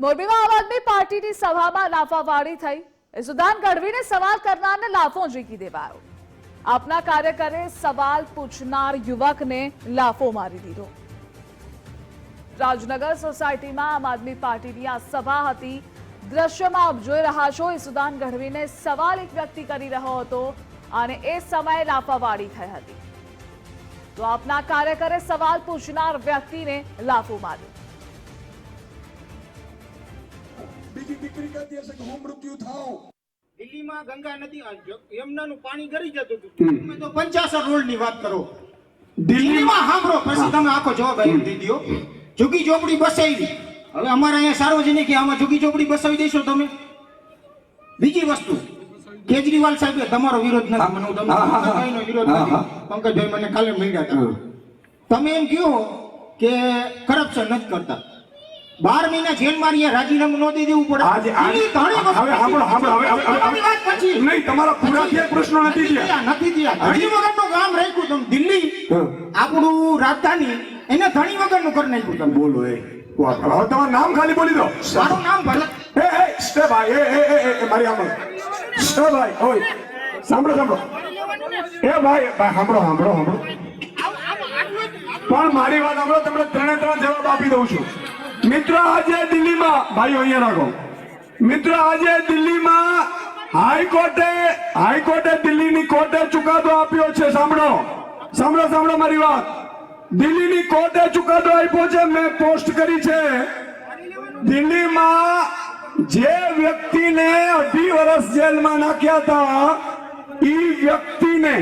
મોરબીમાં આમ આદમી પાર્ટીની સભામાં લાફાવાળી થઈ. ઇસુદાન ગઢવીને સવાલ કરનારને લાફો ઝીકી દેવાયો. આપના કાર્યકરે સવાલ પૂછનાર યુવકને લાફો મારી દીધો. રાજનગર સોસાયટીમાં આમ આદમી પાર્ટીની આ સભા હતી. દ્રશ્યમાં આપ જોઈ રહ્યા છો ઇસુદાન ગઢવીને સવાલ એક વ્યક્તિ કરી રહ્યો હતો અને એ સમયે લાફાવાળી થઈ હતી. તો આપના કાર્યકરે સવાલ પૂછનાર વ્યક્તિને લાફો માર્યો. બીજી દીકરી કરતી હશે કે હું મૃત્યુ થાઉં. દિલ્હીમાં ગંગા નદી યમુનાનું પાણી ગરી જતું હતું. તમે તો પંચાસર રોડની વાત કરો. દિલ્હીમાં સાંભળો પછી તમે આખો જવાબ આવી દઈ ઝુકી ચોપડી બસાવી હવે અમારે અહીંયા સાર્વજનિક આમાં જુગી ચોપડી બસાવી દેશો તમે. બીજી વસ્તુ કેજરીવાલ સાહેબ તમારો વિરોધ નથી. મને હું તમને વિરોધ નથી. પંકજભાઈ મને કાલે મળ્યા તમે એમ કહો કે કરપ્શન નથી કરતા. બાર મહિના જેલમાં રહ્યા રાજીનામું ન દઈ દેવું પડે. આજે આજે ઘણી વખત હવે હવે હવે વાત પછી. નહીં તમારા પૂરા થયા પ્રશ્નો નથી થયા. નથી થયા. ધણી વગરનું ગામ રાખ્યું તમે. દિલ્હી આપણું રાજધાની એને ધણી વગરનું કરી નાખ્યું તમે. બોલો એ. તમારું નામ ખાલી બોલી દો. મારું નામ ભરત. એ એ સ્ટે ભાઈ એ એ એ, એ મારી આમ સ્ટે ભાઈ ઓય સાંભળો સાંભળો. એ ભાઈ ભાઈ સાંભળો સાંભળો સાંભળો. પણ મારી વાત સાંભળો તમને ત્રણે ત્રણ જવાબ આપી દઉં છું. મિત્રો, આજે દિલ્હીમાં ભાઈઓ, અહીંયા રાખો. મિત્રો, આજે દિલ્હીમાં હાઈકોર્ટે હાઈકોર્ટે દિલ્હીની કોર્ટે ચુકાદો આપ્યો છે. સાંભળો. સાંભળો સાંભળો મારી વાત. દિલ્હીની કોર્ટે ચુકાદો આપ્યો છે. મેં પોસ્ટ કરી છે. દિલ્હીમાં જે વ્યક્તિને અઢી વર્ષ જેલમાં નાખ્યા હતા એ વ્યક્તિને,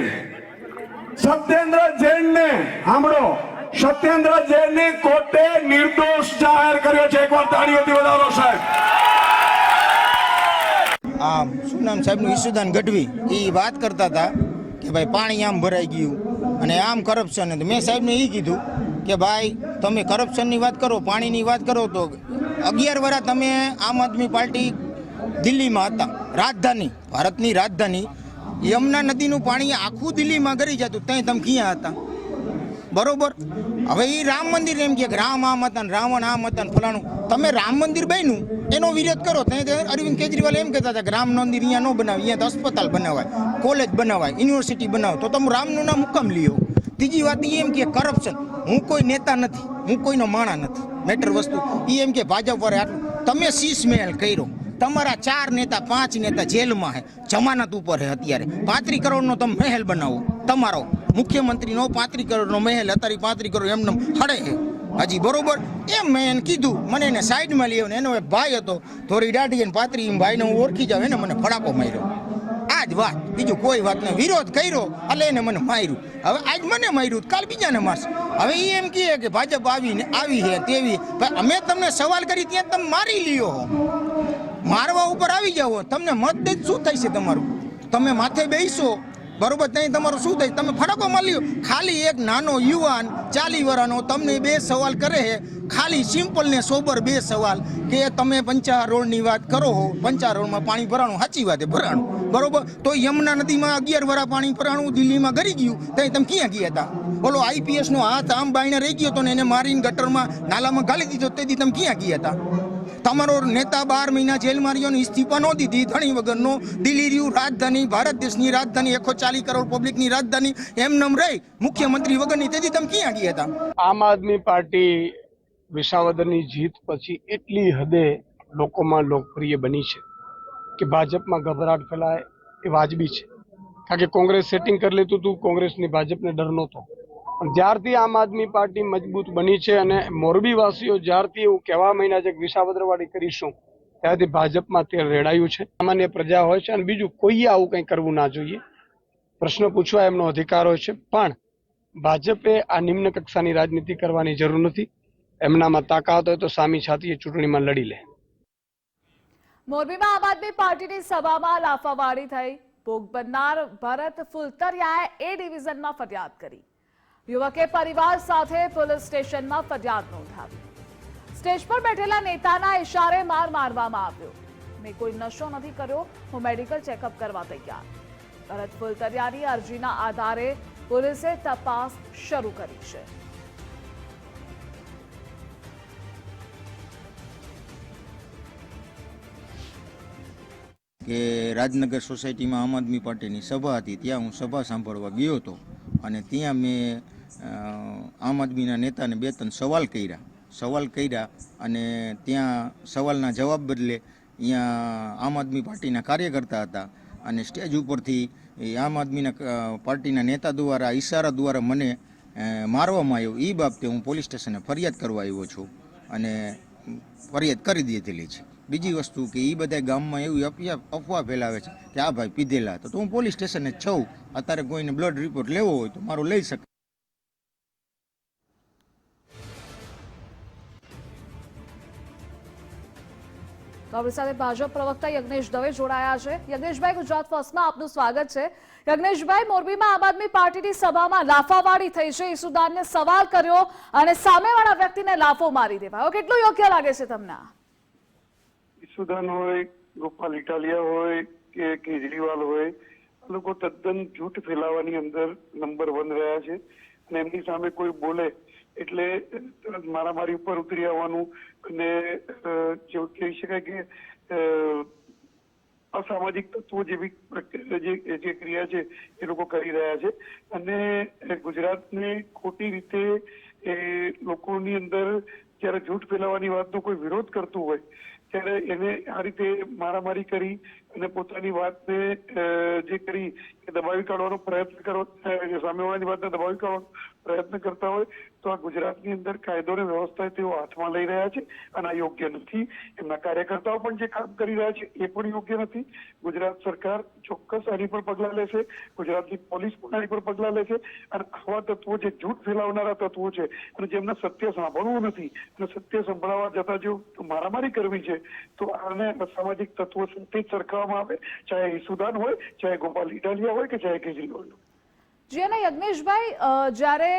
સત્યેન્દ્ર જૈનને સાંભળો. સત્યેન્દ્ર જૈનને કોર્ટે નિર્દોષ જાહેર કર્યો છે. એકવાર તાળીઓથી વધારો, સાહેબ. આ શું નામ સાહેબનું? ઈસુદાન ગઢવી. એ વાત કરતા હતા કે ભાઈ, પાણી આમ ભરાઈ ગયું અને આમ કરપ્શન મેં સાહેબને એ કીધું કે ભાઈ, તમે કરપ્શનની વાત કરો, પાણીની વાત કરો તો અગિયાર વર્ષ તમે આમ આદમી પાર્ટી દિલ્હીમાં હતા. રાજધાની, ભારતની રાજધાની. યમુના નદીનું પાણી આખું દિલ્હીમાં ગરી જતું. ત્યાં તમે ક્યાં હતા? બરોબર? હવે એ રામ મંદિર એમ કે રામ આમ હતા રાવણ આમ હતા ને ફલાણું. તમે રામ મંદિર બન્યું, એનો વિરોધ કરો. ત્યાં અરવિંદ કેજરીવાલ એમ કહેતા હતા કે રામ મંદિર અહીંયા ન બનાવે અહીંયા અસ્પતાલ બનાવાય, કોલેજ બનાવાય, યુનિવર્સિટી બનાવો. તો તમે રામનું નામ હુકમ લ્યો. ત્રીજી વાત એ એમ કે કરપ્શન. હું કોઈ નેતા નથી, હું કોઈનો માણા નથી. મેટર વસ્તુ. એ એમ કે ભાજપ વાળે આટલું. તમે શીશ મહેલ કર્યો. તમારા ચાર નેતા, પાંચ નેતા જેલમાં હે, જમાનત ઉપર હે અત્યારે. પાંત્રી કરોડનો તમે મહેલ બનાવો, તમારો. મુખ્યમંત્રીનો પાંત્રી કરોડનો મહેલ અત્યારે પાંત્રી કરોડ એમને હડે હજી, બરોબર? એમ મેં એને કીધું, મને એને સાઈડમાં લઈ આવ્યો એનો ભાઈ હતો થોડી દાઢી અને પાત્રી એમ ભાઈને હું ઓળખી જાઉં, એને મને ફડાકો માર્યો. આ જ વાત, બીજું કોઈ વાતનો વિરોધ કર્યો, એટલે એને મને માર્યું. હવે આજ મને માર્યું કાલ બીજાને મારશે. હવે એ એમ કહે કે ભાજપ આવીને આવી છે તેવી. અમે તમને સવાલ કરી ત્યાં તમે મારી લ્યો. મારવા ઉપર આવી જાઓ. તમને મત દે શું થાય છે તમારું? તમે માથે બેસો. બરોબર, ત્યાં તમારું શું થાય? તમે ફરકો માલ્યો ખાલી એક નાનો યુવાન ચાલી વરાનો તમને બે સવાલ કરે છે. ખાલી સિમ્પલ ને સોબર બે સવાલ કે તમે પંચાર રોડની વાત કરો હો. પંચાર રોડમાં પાણી ભરાણું, સાચી વાત ભરાણું. બરોબર? તો યમુના નદીમાં અગિયાર વરા પાણી ભરાણું, દિલ્હીમાં ગરી ગયું. ત્યાં તમે ક્યાં ગયા હતા? બોલો આઈપીએસ નો હાથ આમ બાઈને રહી ગયો હતો ને એને મારીને ગટરમાં નાલામાં ગાલી દીધો તેથી તમે ક્યાં ગયા હતા? તમારો નેતા બાર મહિના જેલમાં રહ્યો ઇસ્તીફા ન દીધી, ધણી વગરનો. દિલ્હી રાજધાની, ભારત દેશની રાજધાની એકસો ચાલીસ કરોડ પબ્લિકની રાજધાની એમનેમ રહી. મુખ્યમંત્રી વગરની તેથી તમે ક્યાં ગયા હતા? આમ આદમી પાર્ટી વિસાવદરની જીત પછી એટલી હદે લોકોમાં લોકપ્રિય બની છે કે ભાજપમાં ગભરાટ ફેલાય એ વાજબી છે. કારણ કે કોંગ્રેસ સેટિંગ કરી લેતું હતું કોંગ્રેસની ભાજપને ડર નહોતો. જ્યારથી આમ આદમી પાર્ટી મજબૂત બની છે અને મોરબીવાસીઓ જ્યારથી એવું કહેવા મહિના છે કે વિસાવદરવાડી કરીશું, ત્યારથી ભાજપમાં તે રેડાયું છે. સામાન્ય પ્રજા હોય છે અને બીજું કોઈએ આવું કંઈ કરવું ના જોઈએ. પ્રશ્ન પૂછવા એમનો અધિકાર હોય છે. પણ ભાજપે આ નિમ્ન કક્ષાની રાજનીતિ કરવાની જરૂર નથી. એમનામાં તાકાત હોય તો સામી છાતીએ ચૂંટણીમાં લડી લે. મોરબીમાં આમ આદમી પાર્ટીની સભામાં લાફાવાળી થઈ ભોગ બનનાર ભરત ફુલતરિયાએ એ ડિવિઝનમાં ફરિયાદ કરી. યુવકે પરિવાર સાથે પોલીસ સ્ટેશનમાં ફરિયાદ નોંધાવી. સ્ટેજ પર બેઠેલા નેતાના ઇશારે માર મારવામાં આવ્યો. મેં કોઈ નશો નથી કર્યો, હું મેડિકલ ચેકઅપ કરવા તૈયાર. ભરત ફુલતરિયાની અરજીના આધારે પોલીસે તપાસ શરૂ કરી છે. કે રાજનગર સોસાયટીમાં આમ આદમી પાર્ટીની સભા હતી, ત્યાં હું સભા સાંભળવા ગયો હતો. અને ત્યાં મેં આમ આદમીના નેતાને બે ત્રણ સવાલ કર્યા. સવાલ કર્યા અને ત્યાં સવાલના જવાબ બદલે અહીંયા આમ આદમી પાર્ટીના કાર્યકર્તા હતા અને સ્ટેજ ઉપરથી એ આમ આદમીના પાર્ટીના નેતા દ્વારા, ઈશારા દ્વારા મને મારવામાં આવ્યો. એ બાબતે હું પોલીસ સ્ટેશને ફરિયાદ કરવા આવ્યો છું અને ફરિયાદ કરી દીધેલી છે. બીજી વસ્તુ કે એ બધા ગામમાં એવી અફવા ફેલાવે છે કે આ ભાઈ પીધેલા તો હું પોલીસ સ્ટેશને જ છું. અત્યારે કોઈને બ્લડ રિપોર્ટ લેવો હોય તો મારો લઈ શકે તો આપણી સાથે ભાજપ પ્રવક્તા યજ્ઞેશ દવે જોડાયા છે. યજ્ઞેશભાઈ, ગુજરાત ફર્સ્ટમાં આપનું સ્વાગત છે. યજ્ઞેશભાઈ, મોરબીમાં આમ આદમી પાર્ટીની સભામાં લાફાવાળી થઈ છે. ઈસુદાનને સવાલ કર્યો અને સામેવાળા વ્યક્તિને લાફો મારી દેવાયો. કેટલું યોગ્ય લાગે છે તમને? ઈસુદાન હોય, ગોપાલ ઇટાલિયા હોય કે કેજરીવાલ હોય લોકો તદ્દન જૂઠ ફેલાવાની અંદર નંબર વન રહ્યા છે. અને એમની સામે કોઈ બોલે એટલે મારામારી ઉપર ઉતરી આવવાનું અને જેવું કહી શકાય કે અસામાજિક તત્વો જેવી જે જે ક્રિયા છે, એ લોકો કરી રહ્યા છે. અને ગુજરાતને ખોટી રીતે, એ લોકોની અંદર જ્યારે જૂઠ ફેલાવવાની વાતનો કોઈ વિરોધ કરતું હોય, ત્યારે એને આ રીતે મારામારી કરી અને પોતાની વાતને જે કરી એ દબાવી કાઢવાનો પ્રયત્ન કરો સામેવાળાની વાતને દબાવી કાઢવાનો પ્રયત્ન કરતા હોય, તો આ ગુજરાતની અંદર કાયદો અને વ્યવસ્થા તેઓ હાથમાં લઈ રહ્યા છે અને આ યોગ્ય નથી. એમના કાર્યકર્તાઓ પણ જે કામ કરી રહ્યા છે, એ પણ યોગ્ય નથી. ગુજરાત સરકાર ચોક્કસ આની પર પગલાં લેશે, ગુજરાતની પોલીસ પણ આની પર પગલાં લેશે અને આવા તત્વો જે જૂઠ ફેલાવનારા તત્વો છે અને જેમને સત્ય સાંભળવું નથી અને સત્ય સંભળાવવા જતા જો મારામારી કરવી છે, તો આને સામાજિક તત્વો સાથે જ સરખાવવામાં આવે ચાહે ઈસુદાન હોય ચાહે ગોપાલ ઇટાલિયા હોય કે ચાહે કેજરીવાલ હોય. જી અને યજ્ઞેશભાઈ જ્યારે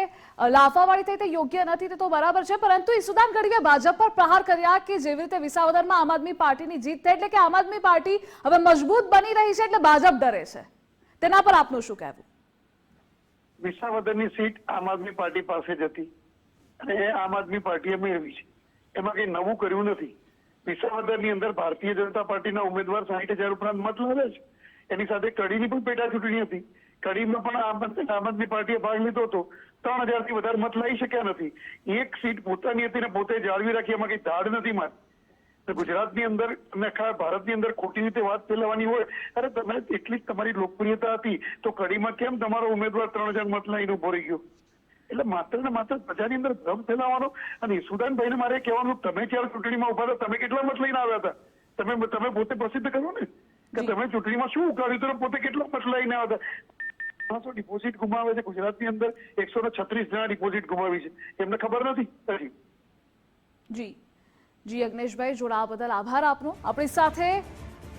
લાફાવાળી થઈ તે યોગ્ય નથી તે તો બરાબર છે પરંતુ ઈસુદાન ગઢવીએ ભાજપ પર પ્રહાર કર્યા કે જેવી રીતે વિસાવદરમાં આમ આદમી પાર્ટીની જીત થઈ એટલે કે આમ આદમી પાર્ટી હવે મજબૂત બની રહી છે એટલે ભાજપ ડરે છે. તેના પર આપનું શું કહેવું? વિસાવદરની સીટ આમ આદમી પાર્ટી પાસે જ હતી. અને આમ આદમી પાર્ટીએ મેળવી છે. એમાં કંઈ નવું કર્યું નથી. વિસાવદરની અંદર ભારતીય જનતા પાર્ટીના ઉમેદવાર સાહીઠ હજાર ઉપરાંત મત લાવે છે. એની સાથે કડીની પણ પેટા ચૂંટણી હતી. કડીમાં પણ આમ આદમી- પાર્ટીએ ભાગ લીધો હતો. ત્રણ હજારથી વધારે મત લાવી શક્યા નથી. એક સીટ પોતાની હતી ને પોતે જાળવી રાખી એમાં કઈ ધાડ નથી મારી. ગુજરાતની અંદર અને આખા ભારતની અંદર ખોટી રીતે વાત ફેલાવાની હોય, અરે તમે એટલી જ તમારી લોકપ્રિયતા હતી, તો કડીમાં કેમ તમારો ઉમેદવાર ત્રણ હજાર મત લઈને ઊભો રહી ગયો? એટલે માત્ર ને માત્ર પ્રજાની અંદર ભ્રમ ફેલાવવાનો અને ઈસુદાનભાઈને મારે કહેવાનું તમે જ્યારે ચૂંટણીમાં ઊભા હતા? તમે કેટલા મત લઈને આવ્યા હતા? તમે તમે પોતે પ્રસિદ્ધ કરો ને? કે તમે ચૂંટણીમાં શું ઉગાડ્યું હતું પોતે કેટલા મત લઈને આવ્યા હતા? પાંચસો ડિપોઝિટ ગુમાવે છે ગુજરાતની અંદર. એકસો ને છત્રીસ જણા ડિપોઝિટ ગુમાવી છે. એમને ખબર નથી. જી. જી અગ્નેશભાઈ જોડાવા બદલ આભાર આપનો. આપણી સાથે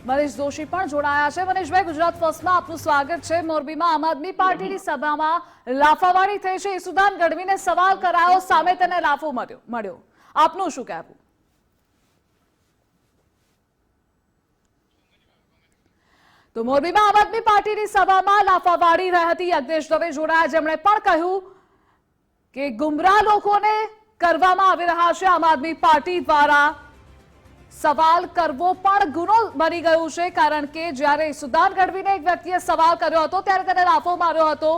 મનીષ જોશી પણ જોડાયા છે. મનીષભાઈ, ગુજરાત ફર્સ્ટમાં આપનું સ્વાગત છે. મોરબીમાં આમ આદમી પાર્ટીની સભામાં લાફાવાળી થઈ છે. ઈસુદાન ગઢવીને સવાલ કરાયો, સામે તેને લાફો મળ્યો આપનું શું કહેવું? તો મોરબીમાં આમ આદમી પાર્ટીની સભામાં લાફાવાળી રહી હતી યજ્ઞેશ દવે જોડાયા. જેમણે પણ કહ્યું કે ગુમરાહ લોકોને કરવામાં આવી રહ્યા છે આમ આદમી પાર્ટી દ્વારા. સવાલ કરવો પણ ગુનો બની ગયું છે, કારણ કે જ્યારે સુદાન ગઢવીને એક વ્યક્તિએ સવાલ કર્યો હતો, ત્યારે તેને લાફો માર્યો હતો.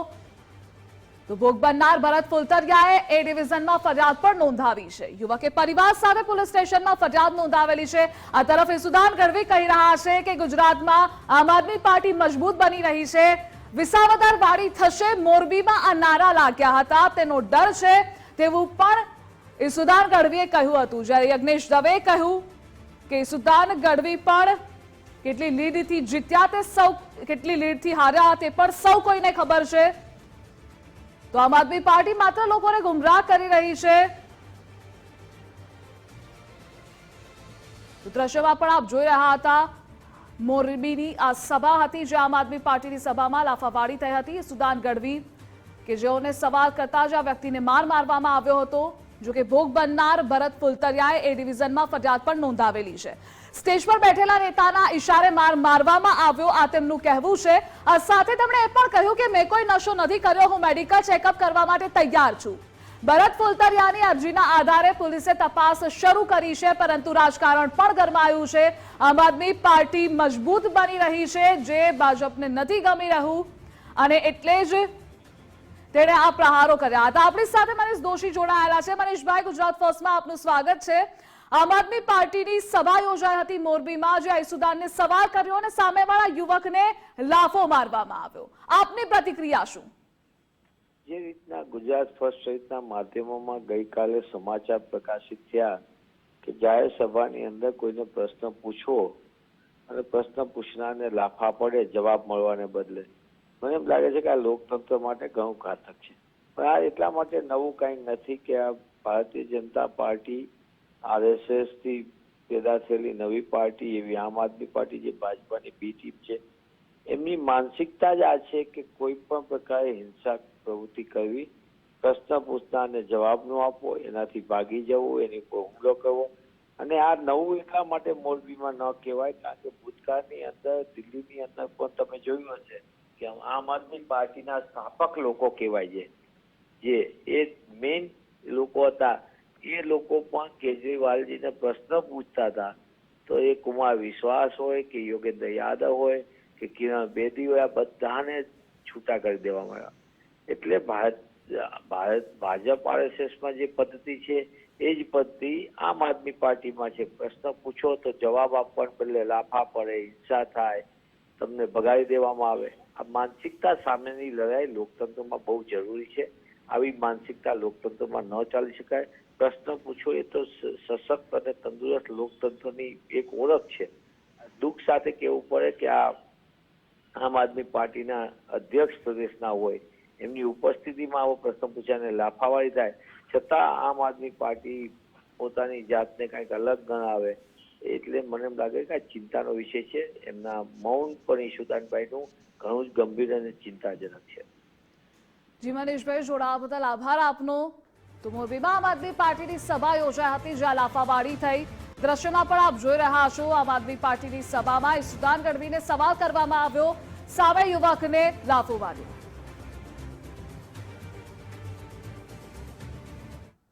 તો ભોગ બનનાર ભરત ફુલતરિયાએ એ ડિવિઝનમાં ફરિયાદ પણ નોંધાવી છે. યુવકે પરિવાર સાથે પોલીસ સ્ટેશનમાં ફરિયાદ નોંધાવેલી છે. આ તરફ સુદાન ગઢવી કહી રહ્યા છે કે ગુજરાતમાં આમ આદમી પાર્ટી મજબૂત બની રહી છે. વિસાવદર વાડી થશે, મોરબીમાં આ નારા લાગ્યા હતા. તેનો ડર છે તેવું પણ ઈસુદાન ગઢવીએ કહ્યું હતું. જ્યારે યજ્ઞેશ દવે કહ્યું કે ઈસુદાન ગઢવી પણ કેટલી લીડથી જીત્યા તે સૌ કેટલી લીડથી હાર્યા તે પણ સૌ કોઈને ખબર છે. તો આમ આદમી પાર્ટી માત્ર લોકોને ગુમરાહ કરી રહી છે. દ્રશ્યમાં પણ આપ જોઈ રહ્યા હતા, મોરબીની આ સભા હતી જે આમ આદમી પાર્ટીની સભામાં લાફાવાળી થઈ હતી. સુદાન ગઢવી કે જેઓને સવાલ કરતા જ આ વ્યક્તિને માર મારવામાં આવ્યો હતો. જો કે ભોગ બનનાર ભરત ફુલતરિયાએ એ ડિવિઝનમાં ફરિયાદ પણ નોંધાવેલી છે. સ્ટેજ પર બેઠેલા નેતાના ઈશારે માર મારવામાં આવ્યો આ તેમનું કહેવું છે. સાથે તેમણે એ પણ કહ્યું કે મેં કોઈ નશો નથી કર્યો, હું મેડિકલ ચેકઅપ કરવા માટે તૈયાર છું. ભરત ફુલતરિયાની અરજીના આધારે પોલીસે તપાસ શરૂ કરી છે, પરંતુ રાજકારણ પણ ગરમાયું છે. આમ આદમી પાર્ટી મજબૂત બની રહી છે, જે ભાજપને નથી ગમી રહ્યું. અને એટલે જ તેણે આ પ્રહારો કર્યા હતા. આપણી સાથે મનીષ દોશી જોડાયેલા છે. મનીષભાઈ, ગુજરાત ફર્સ્ટમાં આપનું સ્વાગત છે. આમ આદમી પાર્ટીની સભા યોજાઈ હતી મોરબીમાં, જે ઈસુદાનને સવાલ કર્યો અને સામેવાળા યુવકને લાફો મારવામાં આવ્યો. આપની પ્રતિક્રિયા શું? જે રીતના ગુજરાત ફર્સ્ટ સહિતના માધ્યમોમાં ગઈકાલે સમાચાર પ્રકાશિત થયા કે જાહેર સભાની અંદર કોઈને પ્રશ્ન પૂછવો અને પ્રશ્ન પૂછનારને લાફા પડે, જવાબ મળવાને બદલે. મને એમ લાગે છે કે આ લોકતંત્ર માટે ઘણું ઘાતક છે. પણ આ એટલા માટે નવું કંઈ નથી કે આ ભારતીય જનતા પાર્ટી આરએસએસથી પેદા થયેલી નવી પાર્ટી, એવી આમ આદમી પાર્ટી જે ભાજપાની બી ટીમ છે, એમની માનસિકતા જ આ છે કે કોઈ પણ પ્રકારે હિંસા પ્રવૃત્તિ કરવી, પ્રશ્ન પૂછનારને જવાબ ન આપવો, એનાથી ભાગી જવું, એની ઉપર હુમલો કરવો. અને આ નવું એટલા માટે મોરબીમાં ન કહેવાય, કારણ કે ભૂતકાળની અંદર, દિલ્હીની અંદર પણ તમે જોયું હશે કે આમ આદમી પાર્ટીના સ્થાપક લોકો કહેવાય છે. જે એ મેઇન લોકો હતા. એ લોકો પણ કેજરીવાલજીને પ્રશ્ન પૂછતા હતા. તો એ કુમાર વિશ્વાસ હોય કે યોગેન્દ્ર યાદવ હોય કે કિરણ બેદી હોય, આ બધાને છૂટા કરી દેવામાં આવ્યા. એટલે ભારત ભારત ભાજપ આરએસએસમાં જે પદ્ધતિ છે, એ જ પદ્ધતિ આમ આદમી પાર્ટીમાં છે. પ્રશ્ન પૂછો તો જવાબ આપવાને બદલે લાફા પડે, હિંસા થાય, તમને ભગાડી દેવામાં આવે. આ માનસિકતા સામેની લડાઈ લોકતંત્રમાં બહુ જરૂરી છે. આવી માનસિકતા લોકતંત્રમાં ન ચાલી શકાય. પ્રશ્ન પૂછો એ તો સશક્ત અને તંદુરસ્ત લોકતંત્રની એક ઓળખ છે. દુઃખ સાથે કહેવું પડે કે આ આમ આદમી પાર્ટીના અધ્યક્ષ પ્રદેશના હોય. એમની ઉપસ્થિતિમાં આવો પ્રશ્ન પૂછાને લાફાવાળી થાય. છતાં આમ આદમી પાર્ટી પોતાની જાતને કંઈક અલગ ગણાવે. એટલે મને એમ લાગે કે આ ચિંતાનો વિષય છે. એમના મૌન પણ ઈશુદાનભાઈનું ઘણું જ ગંભીર અને ચિંતાજનક છે. જી મનીષભાઈ, જોડાવા બદલ આભાર આપનો. તો મોરબીમાં આમ આદમી પાર્ટીની સભા યોજાઈ હતી, જ્યાં લાફાવાડી થઈ. દ્રશ્યમાં પણ આપ જોઈ રહ્યા છો, આમ આદમી પાર્ટીની સભામાં ઈશુદાન ગઢવીને સવાલ કરવામાં આવ્યો. સામે યુવકને લાફો માર્યો.